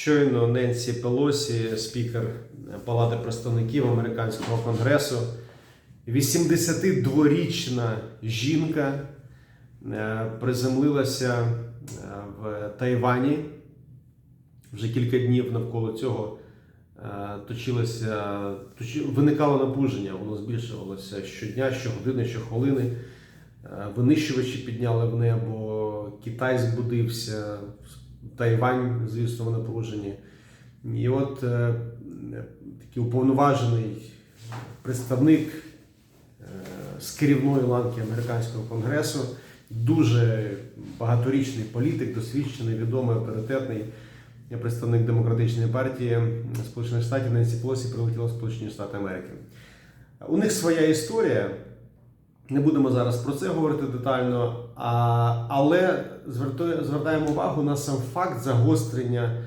Щойно Ненсі Пелосі, спікер Палати представників американського конгресу, 82-річна жінка е, приземлилася е, в Тайвані. Вже кілька днів навколо цього е, точилося, виникало напруження, воно збільшувалося щодня, щогодини, щохвилини. Винищувачі підняли в небо, Китай збудився, Тайвань, звісно, в напруженні. І от е, такий уповноважений представник е, з керівної ланки американського конгресу, дуже багаторічний політик, досвідчений, відомий, авторитетний представник демократичної партії Сполучених Штатів Ненсі Пелосі прилетіла в Сполучені Штати Америки. У них своя історія. Не будемо зараз про це говорити детально, а, але звертаємо увагу на сам факт загострення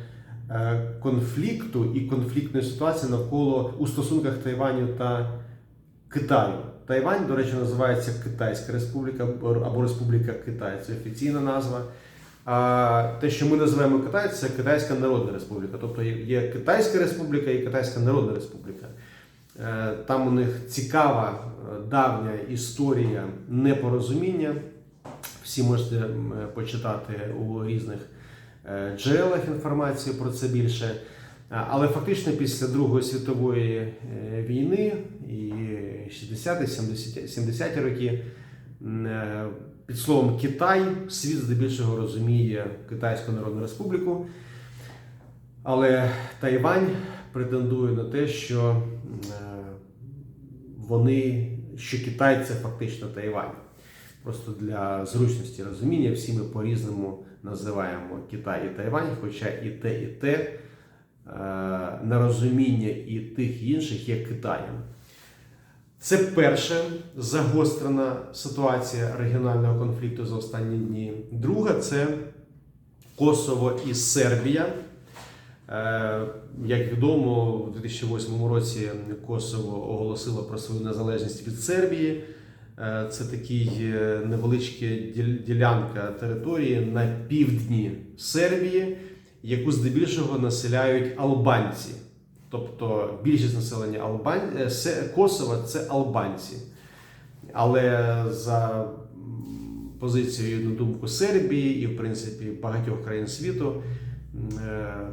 е, конфлікту і конфліктної ситуації навколо у стосунках Тайваню та Китаю. Тайвань, до речі, називається Китайська Республіка або Республіка Китай. Це офіційна назва. А те, що ми називаємо Китай, це Китайська Народна Республіка. Тобто є- Китайська Республіка і Китайська Народна Республіка. Е, Там у них цікава е, давня історія непорозуміння. Всі можете почитати у різних е, джерелах інформацію про це більше. Але фактично після Другої світової е, війни і 60-ті, 70-ті 70-ті роки е, під словом Китай світ здебільшого розуміє Китайську Народну Республіку. Але Тайвань претендує на те, що вони, що Китай це фактично Тайвань. Просто для зручності розуміння всі ми по-різному називаємо Китай і Тайвань, хоча і те, і те е, на розуміння і тих і інших є Китаєм. Це перша загострена ситуація регіонального конфлікту за останні дні. Друга це Косово і Сербія. Е, Як відомо, у 2008 році Косово оголосило про свою незалежність від Сербії. Е, Це такий е, невеличка ділянка території на півдні Сербії, яку здебільшого населяють албанці. Тобто більшість населення Албан... е, Косова це албанці. Але за позицією на думку Сербії і, в принципі, багатьох країн світу,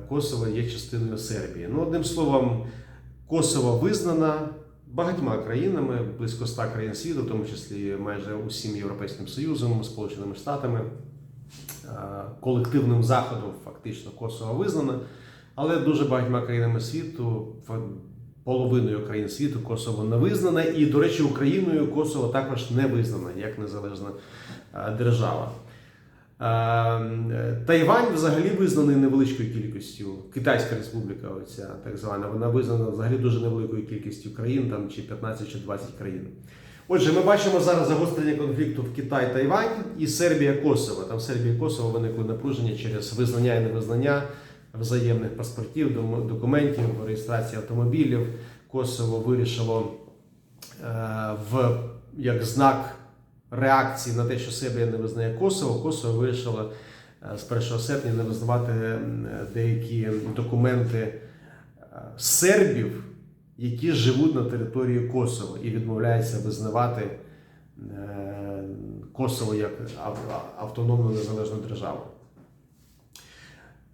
Косово є частиною Сербії. Ну, одним словом, Косово визнана багатьма країнами, близько ста країн світу, в тому числі майже усім Європейським Союзом, Сполученими Штатами, колективним заходом фактично Косово визнана. Але дуже багатьма країнами світу, половиною країн світу Косово не визнана. І, до речі, Україною Косово також не визнана як незалежна держава. Е, Тайвань взагалі визнаний невеличкою кількістю. Китайська республіка, оця так звана, вона визнана взагалі дуже невеликою кількістю країн, там чи 15 чи 20 країн. Отже, ми бачимо зараз загострення конфлікту в Китай, Тайвань і Сербія, Косово. Там в Сербії і Косово виникли напруження через визнання і невизнання взаємних паспортів, документів, реєстрації автомобілів. Косово вирішило е, в як знак реакції на те, що Сербія не визнає Косово, Косово вирішило е, з 1 серпня не визнавати деякі документи е, сербів, які живуть на території Косово і відмовляються визнавати е, Косово як автономну незалежну державу.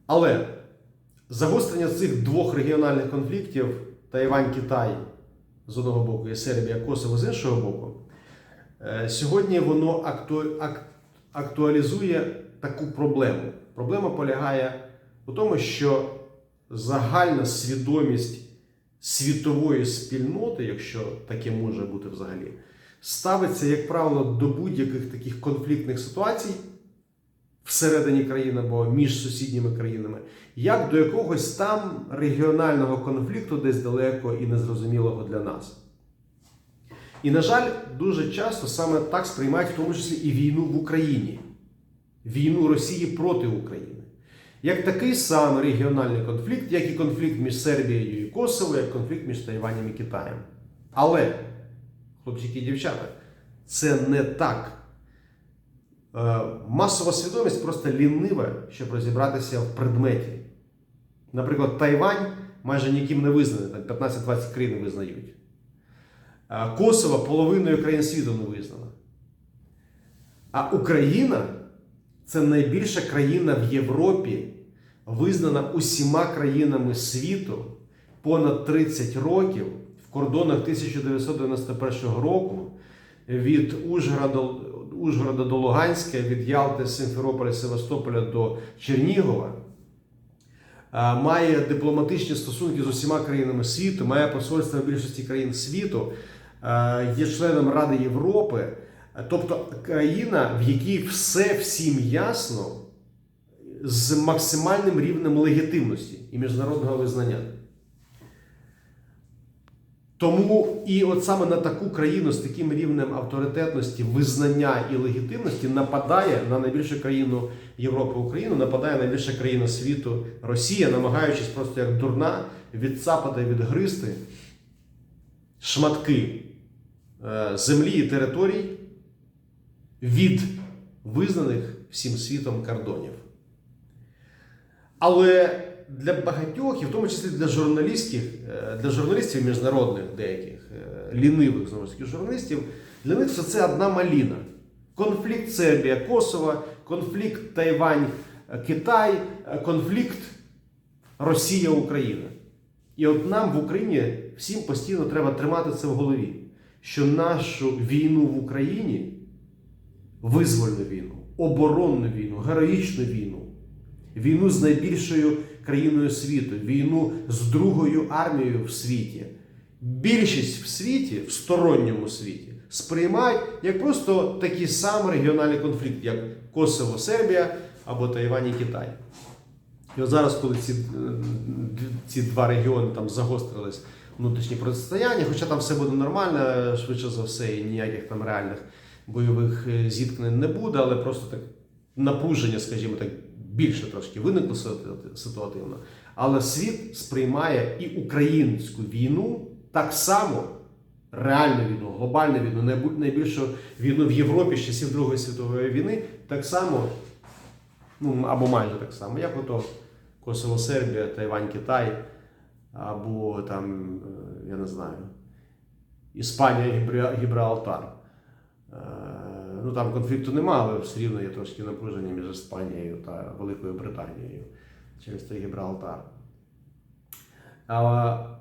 Але загострення цих двох регіональних конфліктів Тайвань-Китай з одного боку і Сербія, Косово з іншого боку, сьогодні воно акту- ак- актуалізує таку проблему. Проблема полягає у тому, що загальна свідомість світової спільноти, якщо таке може бути взагалі, ставиться, як правило, до будь-яких таких конфліктних ситуацій всередині країни або між сусідніми країнами, як до якогось там регіонального конфлікту, десь далеко і незрозумілого для нас. І, на жаль, дуже часто саме так сприймають, в тому числі і війну в Україні, війну Росії проти України. Як такий самий регіональний конфлікт, як і конфлікт між Сербією і Косово, як конфлікт між Тайванем і Китаєм. Але, хлопчики і дівчата, це не так. Е, Масова свідомість просто лінива, щоб розібратися в предметі. Наприклад, Тайвань майже ніким не визнаний, там 15-20 країн визнають. А Косово половиною країн світу не визнана. А Україна це найбільша країна в Європі, визнана усіма країнами світу понад 30 років в кордонах 1991 року від Ужгорода, Ужгорода до Луганська, від Ялти, Симферополя, Севастополя до Чернігова. Має дипломатичні стосунки з усіма країнами світу, має посольство в більшості країн світу, є членом Ради Європи. Тобто країна, в якій все всім ясно з максимальним рівнем легітимності і міжнародного визнання. Тому і от саме на таку країну з таким рівнем авторитетності, визнання і легітимності нападає на найбільшу країну Європи Україну, нападає найбільша країна світу Росія, намагаючись просто як дурна відцапати, відгризти шматки е, землі і територій від визнаних всім світом кордонів. Але для багатьох, і в тому числі для журналістів, е, для журналістів міжнародних деяких е, лінивих знову ж таки журналістів, для них все це одна маліна. Конфлікт Сербія, Косово, конфлікт Тайвань, е, Китай, е, конфлікт Росія, Україна. І от нам в Україні всім постійно треба тримати це в голові, що нашу війну в Україні, визвольну війну, оборонну війну, героїчну війну, війну з найбільшою країною світу, війну з другою армією в світі. Більшість в світі, в сторонньому світі, сприймають як просто такий самий регіональний конфлікт, як Косово, Сербія або Тайвань і Китай. І от зараз, коли ці, е, ці два регіони там загострились внутрішні протистояння, хоча там все буде нормально, швидше за все, і ніяких там реальних бойових е, зіткнень не буде, але просто так напруження, скажімо так, більше трошки виникло ситуативно. Але світ сприймає і українську війну так само, реальну війну, глобальну війну, найбільшу війну в Європі з часів Другої світової війни, так само, ну або майже так само, як ото Косово, Сербія, Тайвань, Китай, або там, е, я не знаю, Іспанія, Гібралтар. Е, Ну там конфлікту немає, але все рівно є трошки напруження між Іспанією та Великою Британією через той Гібралтар.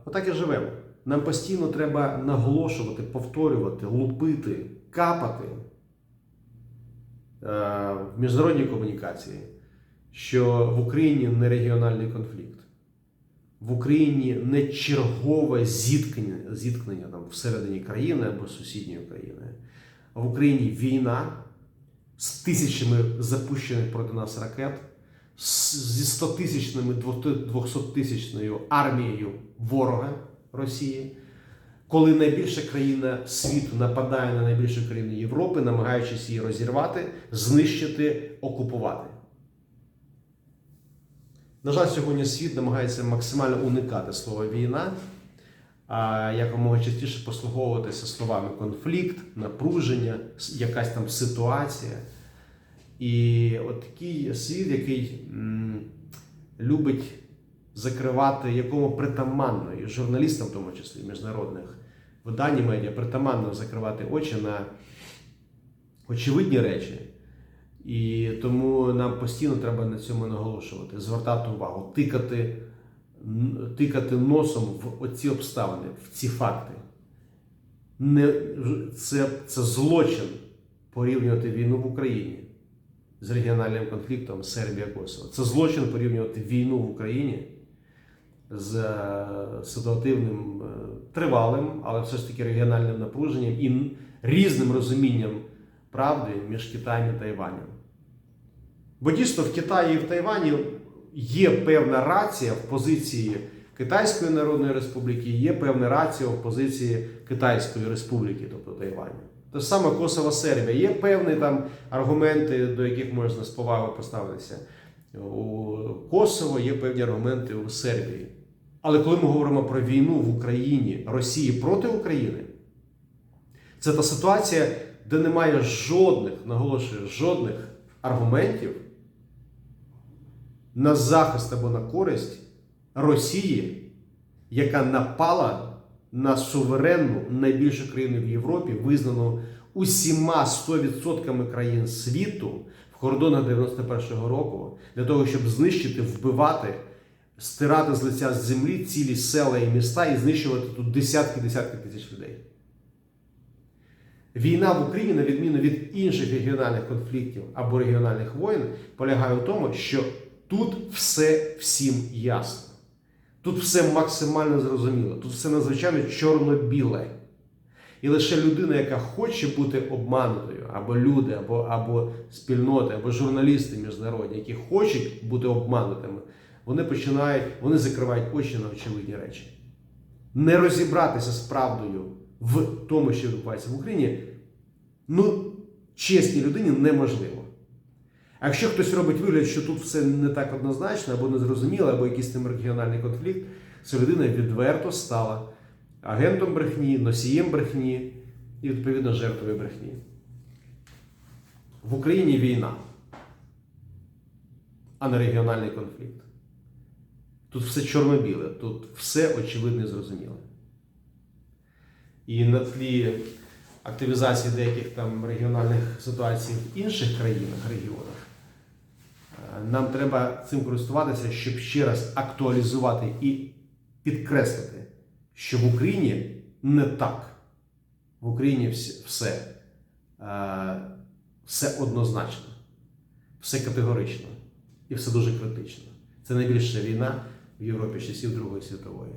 Отак і живемо. Нам постійно треба наголошувати, повторювати, лупити, капати е, в міжнародній комунікації, що в Україні не регіональний конфлікт, в Україні не чергове зіткнення, зіткнення там, всередині країни або сусідньої країни. А в Україні війна з тисячами запущених проти нас ракет, зі 100-тисячними, 200-тисячною армією ворога Росії, коли найбільша країна світу нападає на найбільшу країну Європи, намагаючись її розірвати, знищити, окупувати. На жаль, сьогодні світ намагається максимально уникати слова війна, а якомога частіше послуговуватися словами конфлікт, напруження, якась там ситуація. І от такий світ, який м, любить закривати, якому притаманно, і журналістам, в тому числі міжнародних видань медіа, притаманно закривати очі на очевидні речі. І тому нам постійно треба на цьому наголошувати, звертати увагу, тикати, тикати носом в оці обставини, в ці факти. Не, це, це злочин порівнювати війну в Україні з регіональним конфліктом Сербія-Косово. Це злочин порівнювати війну в Україні з е, ситуативним, е, тривалим, але все ж таки регіональним напруженням і різним розумінням правди між Китаєм і Тайванем. Бо дійсно в Китаї і в Тайвані є певна рація в позиції Китайської Народної Республіки, є певна рація в позиції Китайської Республіки, тобто Тайваню. Те ж саме Косово Сербія. Є певні там аргументи, до яких можна з повагою поставитися. У Косово є певні аргументи у Сербії. Але коли ми говоримо про війну в Україні, Росії проти України, це та ситуація, де немає жодних, наголошую, жодних аргументів на захист або на користь Росії, яка напала на суверенну найбільшу країну в Європі, визнану усіма 100% країн світу в кордонах 91-го року, для того, щоб знищити, вбивати, стирати з лиця з землі цілі села і міста і знищувати тут десятки-десятки тисяч людей. Війна в Україні, на відміну від інших регіональних конфліктів або регіональних воєн, полягає в тому, що тут все всім ясно. Тут все максимально зрозуміло, тут все надзвичайно чорно-біле. І лише людина, яка хоче бути обманутою, або люди, або, або спільноти, або журналісти міжнародні, які хочуть бути обманутими, вони починають, вони закривають очі на очевидні речі. Не розібратися з правдою в тому, що відбувається в Україні, ну, чесній людині неможливо. А якщо хтось робить вигляд, що тут все не так однозначно, або незрозуміло, або якийсь там регіональний конфлікт, ця людина відверто стала агентом брехні, носієм брехні і, відповідно, жертвою брехні. В Україні війна, а не регіональний конфлікт. Тут все чорно-біле, тут все очевидно і зрозуміле. І на тлі активізації деяких там регіональних ситуацій в інших країнах, регіонах, нам треба цим користуватися, щоб ще раз актуалізувати і підкреслити, що в Україні не так. В Україні все, е, все однозначно, все категорично і все дуже критично. Це найбільша війна в Європі часів Другої світової.